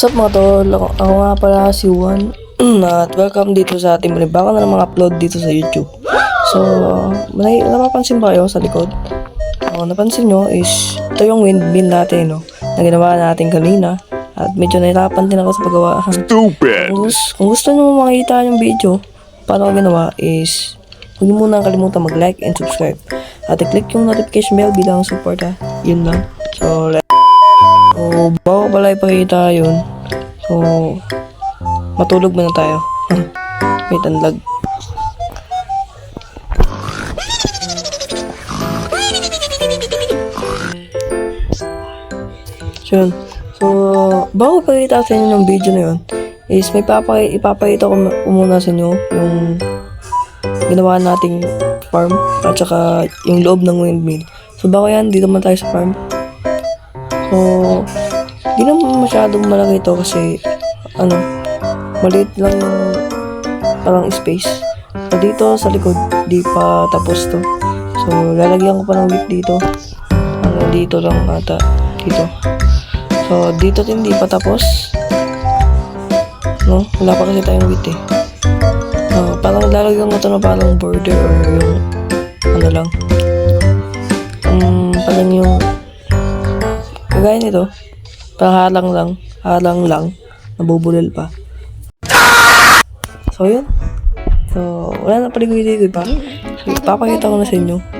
What's up mga tol? Ako, ako nga pala si Juan at welcome dito sa ating panibaka na ng mga upload dito sa YouTube. So, may napapansin ba kayo sa likod? Ang napansin nyo is ito yung windmill natin, no? Na ginawa natin kanina at medyo nahirapan din ako sa paggawa. Stupid. Kung, kung gusto nyo makita yung video, paano ko ginawa is huwag nyo muna kalimutan mag-like and subscribe. At i-click yung notification bell bilang support ha. Yun lang. So, let's So, bago pala ipakita yun, so, matulog muna tayo. Wait, ang lag. So, yun. So, bago ipakita sa inyo ng video na yun, is may papa, ipapakita ko mu- muna sa inyo yung ginawa nating farm at saka yung loob ng windmill. So, bago yan, dito man tayo sa farm. So, di naman masyadong malaki ito kasi, ano, maliit lang yung parang space. So, dito sa likod, di pa tapos to. So, lalagyan ko pa ng wheat dito. Hanggang dito lang ata. Dito. So, dito din di pa tapos. No? Wala pa kasi tayong wheat eh. Ah, parang lalagyan ko to na parang border or yung ano lang. Um, parang yung kagaya nito. Parang halang lang. Halang lang. Nabubulil pa. So, yun. So, wala na paligoy-ligoy pa. So, ipapakita ko na sa inyo.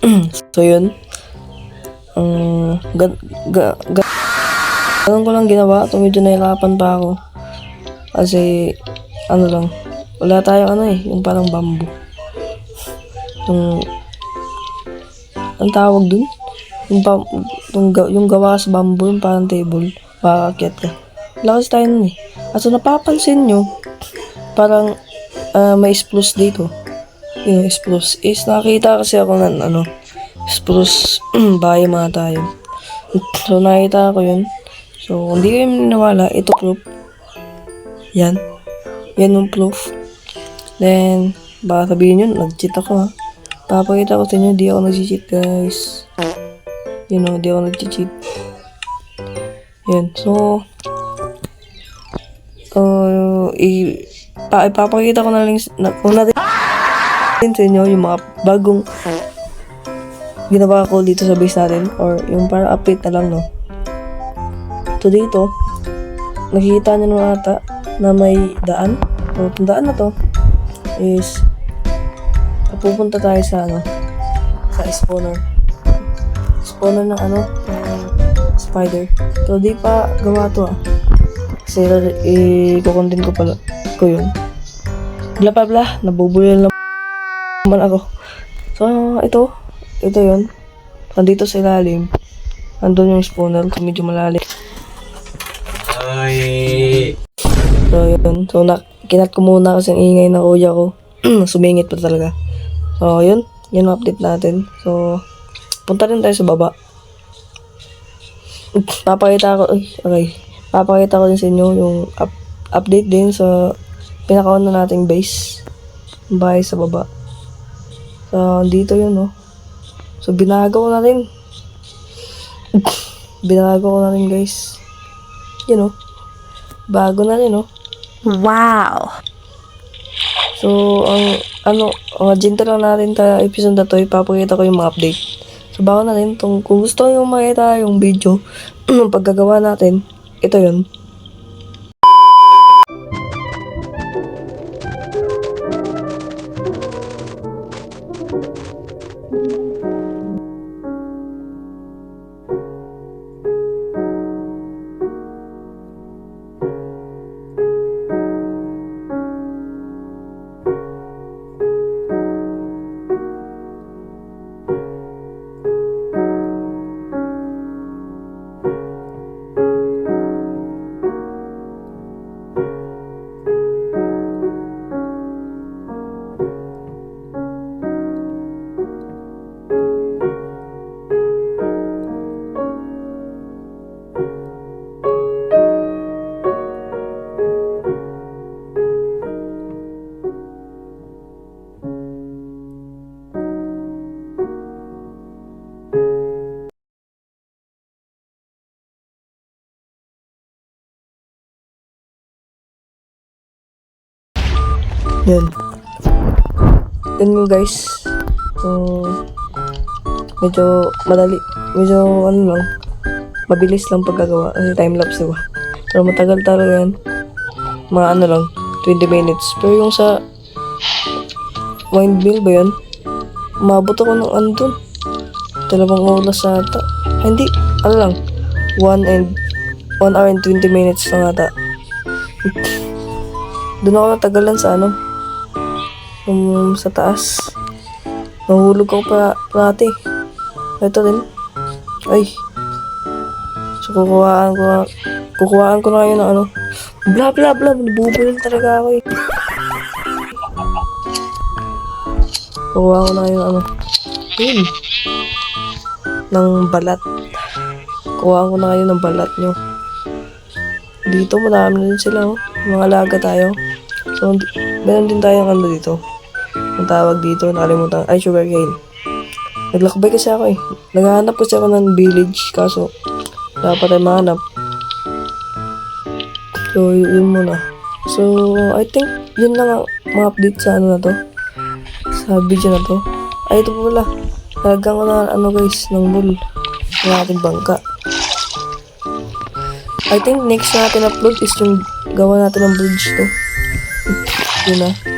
so yun. Ang ga, ga, ga, ganun ko lang ginawa. Ito medyo nahirapan pa ako. Kasi, ano lang, wala tayong ano eh, yung parang bamboo. Yung, ang tawag dun? Yung, pa, yung, yung gawa sa bamboo, yung parang table, makakakyat ka. Wala kasi tayo nun eh. At so napapansin nyo, parang ah, may spruce dito. Yung spruce is nakita kasi ako ng ano, spruce bahay mga tayo. So nakita ko yun. So hindi kayo maniwala, ito proof. Yan. Yan yung proof. Then, baka sabihin yun, nag-cheat ako ha. Papakita ko sa inyo, di ako nag-cheat guys. You know, di ako nag-cheat. Yan. So, uh, ipapakita ko na lang na, kung natin sa inyo yung mga bagong ginawa ko dito sa base natin or yung para update na lang no? So dito nakikita nyo naman ata na may daan. So itong daan na to is pupunta tayo sa ano sa spawner. Spawner ng ano ng spider. So di pa gawa to ah. Kasi i-content ko pala ko yun. Bla bla bla, nabubulol naman ako. So, ito, ito yun. Nandito sa ilalim. Andun yung spawner, so medyo malalim. So, yun. So, na, kinat ko muna kasi ang ingay ng kuya ko. Sumingit pa talaga. So, yun. Yun ang update natin. So, punta rin tayo sa baba. Papakita ko, ay, okay. Papakita ko din sa inyo yung up, update din sa pinakauna nating base. Bahay sa baba. So, dito yun, no. So, binago ko na rin. binago ko na rin, guys. Yun, no. Bago na rin, no. Wow. So, ang, ano, agenda lang natin sa episode na to, ipapakita ko yung mga update. So, bago na rin, tong, kung gusto nyo makita yung video, ng paggagawa natin, ito yun. Yun. Yun yung guys. Um, medyo madali. Medyo ano lang. Mabilis lang pagkagawa. Kasi time-lapse diba? Pero matagal talaga yan. Mga ano lang. 20 minutes. Pero yung sa windmill ba yun? Umabot ako ng ano dun. Dalawang oras ata. Ay, hindi. Ano lang. 1 and 1 hour and 20 minutes lang ata. Doon ako natagalan sa ano. Um, sa taas. Nahulog ako pa dati. Ito din. Ay. So, kukuhaan ko na, kukuhaan ko na ngayon ng ano. Bla bla bla. Nabubulol talaga ako eh. Kukuha ko na ngayon ng ano. Yun. Ng balat. Kukuha ko na ngayon ng balat nyo. Dito, marami na din sila, oh. Mga alaga tayo. So, meron din tayong ano dito. Ang tawag dito, nakalimutan. Ay, sugar cane. Naglakbay kasi ako eh. Naghahanap kasi ako ng village, kaso dapat ay mahanap. So, yun muna. So, I think yun lang ang mga update sa ano na to. Sa video na to. Ay, ito pala. Nalagyan ko na ano guys, ng wool. Ng ating bangka. I think next na natin upload is yung gawa natin ng bridge to. Yun na.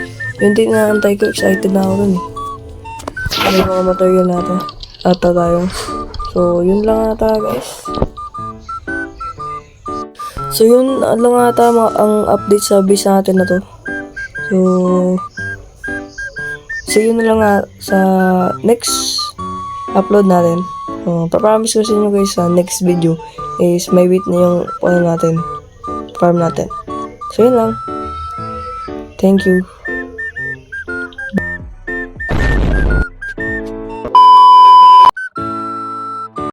Yun din naantay ko. Excited na ako dun eh. may mga material natin. Ata tayo. So, yun lang ata guys. So, yun lang ata mga, ang update sa base natin na to. So, see you na lang nga sa next upload natin. Uh, papromise ko sa inyo guys sa next video is may wait na yung ano natin, farm natin. So, yun lang. Thank you.